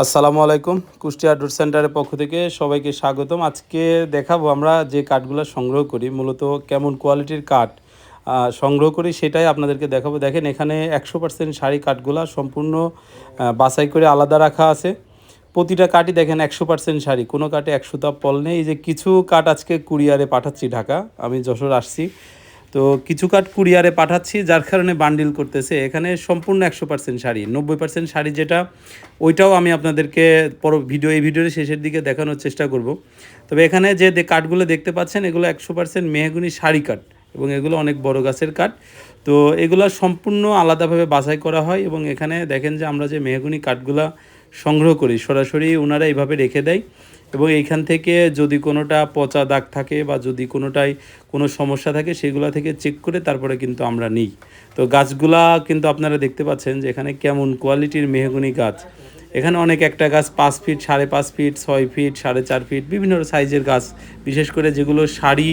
আসসালামু আলাইকুম, কুষ্টিয়া ডুট সেন্টারের পক্ষ থেকে সবাইকে স্বাগতম। আজকে দেখাবো আমরা যে কাঠগুলো সংগ্রহ করি, মূলত কেমন কোয়ালিটির কাঠ সংগ্রহ করি সেটাই আপনাদেরকে দেখাবো। দেখেন, এখানে একশো পার্সেন্ট শাড়ি কাঠগুলা সম্পূর্ণ বাছাই করে আলাদা রাখা আছে। প্রতিটা কাঠই দেখেন একশো পার্সেন্ট শাড়ি কোনো কাঠে একশোটা পল নেই। এই যে কিছু কাঠ আজকে কুরিয়ারে পাঠাচ্ছি ঢাকা, আমি যশোর আসছি। তো কিছু কাঠ কুরিয়ারে পাঠাচ্ছি, যার কারণে বান্ডিল করতেছে। এখানে সম্পূর্ণ একশো পার্সেন্ট শাড়ি, নব্বই পার্সেন্ট শাড়ি যেটা, ওইটাও আমি আপনাদেরকে পর ভিডিও, এই ভিডিওর শেষের দিকে দেখানোর চেষ্টা করব। তবে এখানে যে কাঠগুলো দেখতে পাচ্ছেন, এগুলো একশো পার্সেন্ট মেহগুনি শাড়ি কাঠ এবং এগুলো অনেক বড় গাছের কাঠ। তো এগুলো সম্পূর্ণ আলাদাভাবে বাছাই করা হয় এবং এখানে দেখেন যে আমরা যে মেহগুনি কাঠগুলা সংগ্রহ করি, সরাসরি ওনারা এইভাবে রেখে দেয়। এবং এইখান থেকে যদি কোনোটা পচা দাগ থাকে বা যদি কোনোটায় কোনো সমস্যা থাকে, সেগুলো থেকে চেক করে তারপরে কিন্তু আমরা নিই। তো গাছগুলা কিন্তু আপনারা দেখতে পাচ্ছেন যে এখানে কেমন কোয়ালিটির মেহগুনি গাছ। এখানে অনেক একটা গাছ পাঁচ ফিট সাড়ে পাঁচ ফিট ছয় ফিট সাড়ে চার ফিট বিভিন্ন সাইজের গাছ। বিশেষ করে যেগুলো শাড়ি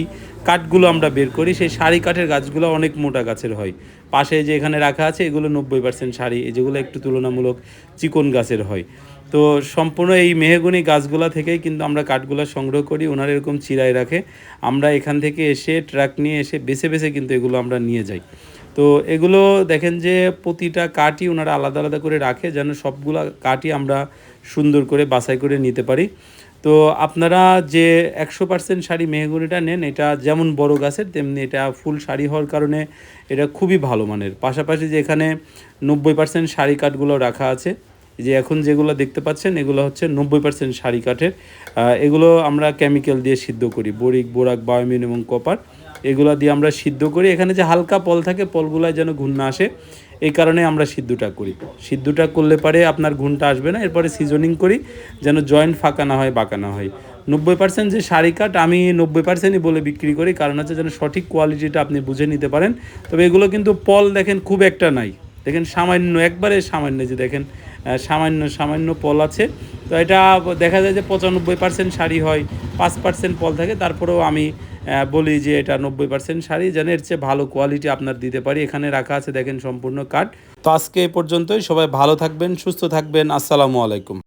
কাঠগুলো আমরা বের করি, সেই শাড়ি কাঠের গাছগুলো অনেক মোটা গাছের হয়। পাশে যে এখানে রাখা আছে, এগুলো নব্বই পার্সেন্ট শাড়ি যেগুলো একটু তুলনামূলক চিকন গাছের হয়। তো সম্পূর্ণ এই মেহেগুনি গাছগুলা থেকেই কিন্তু আমরা কাঠগুলো সংগ্রহ করি, ওনারা এরকম চিরাই রাখে। আমরা এখান থেকে এসে ট্রাক নিয়ে এসে বেছে বেছে কিন্তু এগুলো আমরা নিয়ে যাই। তো এগুলো দেখেন যে প্রতিটা কাঠই ওনারা আলাদা আলাদা করে রাখে যেন সবগুলা কাঠই আমরা সুন্দর করে বাছাই করে নিতে পারি। তো আপনারা যে একশো পার্সেন্ট শাড়ি মেহগুনিটা নেন, এটা যেমন বড় গাছের, তেমনি এটা ফুল শাড়ি হওয়ার কারণে এটা খুবই ভালো মানের। পাশাপাশি যে এখানে নব্বই পার্সেন্ট শাড়ি কাঠগুলো রাখা আছে যে এখন যেগুলো দেখতে পাচ্ছেন, এগুলো হচ্ছে নব্বই পার্সেন্ট শাড়ি কাঠের। এগুলো আমরা কেমিক্যাল দিয়ে সিদ্ধ করি, বরিক, বোরাক বায়োমিন এবং কপার এগুলো দিয়ে আমরা সিদ্ধ করি। এখানে যে হালকা পল থাকে, পলগুলায় যেন ঘুণ না আসে, এই কারণে আমরা সিদ্ধটা করি। সিদ্ধটা করলে পারে আপনার ঘুনটা আসবে না, এরপরে সিজনিং করি, যেন জয়েন্ট ফাঁকা না হয়, বাঁকা না হয়। নব্বই পার্সেন্ট যে শাড়ি কাঠ, আমি নব্বই পার্সেন্টই বলে বিক্রি করি, কারণ হচ্ছে যেন সঠিক কোয়ালিটিটা আপনি বুঝে নিতে পারেন। তবে এগুলো কিন্তু পল দেখেন, খুব একটা নাই। দেখেন সামান্য, একবারে সামান্য যে দেখেন সামান্য সামান্য পল আছে। তো এটা দেখা যায় যে পঁচানব্বই পার্সেন্ট শাড়ি হয়, পাঁচ পার্সেন্ট পল থাকে। তারপরেও আমি বলি যে এটা নব্বই পার্সেন্ট শাড়ি, যেন এর চেয়ে ভালো কোয়ালিটি আপনার দিতে পারি। এখানে রাখা আছে, দেখেন সম্পূর্ণ কাঠ। তো আজকে এ পর্যন্তই। সবাই ভালো থাকবেন, সুস্থ থাকবেন। আসসালামু আলাইকুম।